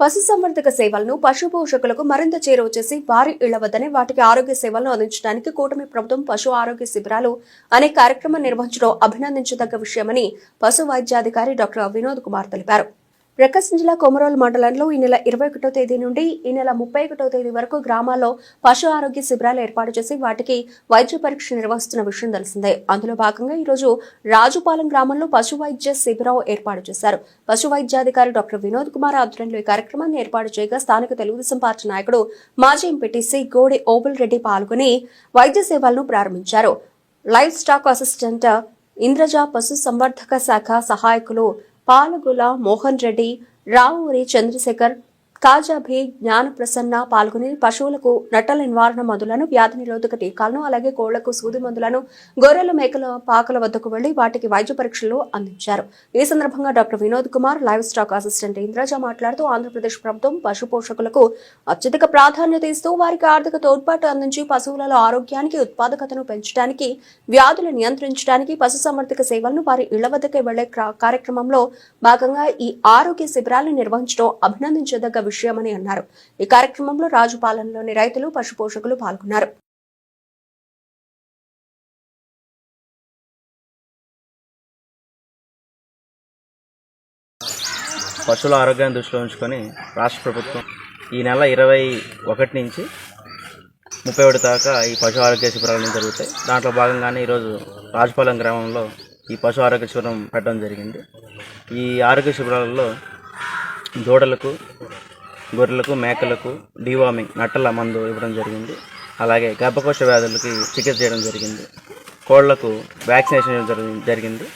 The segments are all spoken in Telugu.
పశుసంవర్ధక సేవలను పశు పోషకులకు మరింత చేరువ చేసి వారి ఇళ్ళ వద్దనే వాటికి ఆరోగ్య సేవలను అందించడానికి కూటమి ప్రభుత్వం పశు ఆరోగ్య శిబిరాలు అనే కార్యక్రమం నిర్వహించడం అభినందించదగ్గ విషయమని పశు వైద్యాధికారి డాక్టర్ వినోద్ కుమార్ తెలిపారు. ప్రకాశం జిల్లా కొమరోలు మండలంలో ఈ నెల ఇరవై ఒకటో తేదీ నుండి ఈ నెల ముప్పై ఒకటో తేదీ వరకు గ్రామాల్లో పశు ఆరోగ్య శిబిరాలు ఏర్పాటు చేసి వాటికి వైద్య పరీక్ష నిర్వహిస్తున్న విషయం తెలిసిందే. అందులో భాగంగా ఈ రోజు రాజుపాలెం గ్రామంలో పశు వైద్య శిబిరం ఏర్పాటు చేశారు. పశు వైద్యాధికారి డాక్టర్ వినోద్ కుమార్ ఆధ్వర్యంలో ఈ కార్యక్రమాన్ని ఏర్పాటు చేయగా స్థానిక తెలుగుదేశం పార్టీ నాయకుడు మాజీ ఎంపీటీసీ గోడి ఓబుల్ రెడ్డి పాల్గొని వైద్య సేవలను ప్రారంభించారు. లైవ్ స్టాక్ అసిస్టెంట్ ఇంద్రజ పశు సంవర్ధక శాఖ సహాయకులు పాలగుల మోహన్ రెడ్డి రావూరి చంద్రశేఖర్ కాజాభి జ్ఞానప్రసన్న పాల్గొని పశువులకు నట్టల నివారణ మందులను వ్యాధి నిరోధక టీకాలను అలాగే కోళ్ళకు సూది మందులను గొర్రెల మేకల పాకల వద్దకు వెళ్ళి వాటికి వైద్య పరీక్షలు అందించారు. ఈ సందర్భంగా doctor Vinod Kumar livestock assistant Indraja Andhra Pradesh Andhra Pradesh ప్రభుత్వం పశు పోషకులకు అత్యధిక ప్రాధాన్యత ఇస్తూ వారికి ఆర్థిక తోడ్పాటు అందించి పశువులలో ఆరోగ్యానికి ఉత్పాదకతను పెంచడానికి వ్యాధులు నియంత్రించడానికి పశుసంవర్ధక సేవలను వారి ఇళ్ళ వద్దకే వెళ్ళే కార్యక్రమంలో భాగంగా ఈ ఆరోగ్య శిబిరాలను నిర్వహించడం అభినందించదగ్గ విషయమని అన్నారు. ఈ కార్యక్రమంలో రాజుపాలెంలోని రైతులు పశుపోషకులు పాల్గొన్నారు. పశువుల ఆరోగ్యాన్ని దృష్టిలో ఉంచుకొని రాష్ట్ర ప్రభుత్వం ఈ నెల ఇరవై ఒకటి నుంచి ముప్పై ఒకటి దాకా ఈ పశు ఆరోగ్య శిబిరాలు జరుగుతాయి. దాంట్లో భాగంగానే ఈరోజు రాజపాలెం గ్రామంలో ఈ పశు ఆరోగ్య శిబిరం పెట్టడం జరిగింది. ఈ ఆరోగ్య శిబిరాలలో దూడలకు గొర్రెలకు మేకలకు డివామింగ్ నట్టల మందు ఇవ్వడం జరిగింది. అలాగే గర్భకోశ వ్యాధులకి చికిత్స చేయడం జరిగింది. కోళ్ళకు వ్యాక్సినేషన్ ఇవ్వడం జరిగింది.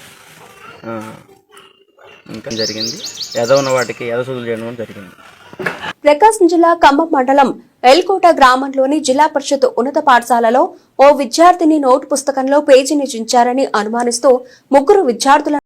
ఇంకా జరిగింది. ఎద ఉన్న వాటికి ఎదసూదులు చేయడం జరిగింది. ప్రకాశం జిల్లా ఖమ్మం మండలం ఎల్కోట గ్రామంలోని జిల్లా పరిషత్ ఉన్నత పాఠశాలలో ఓ విద్యార్థిని నోటు పుస్తకంలో పేజీని చించారని అనుమానిస్తూ ముగ్గురు విద్యార్థుల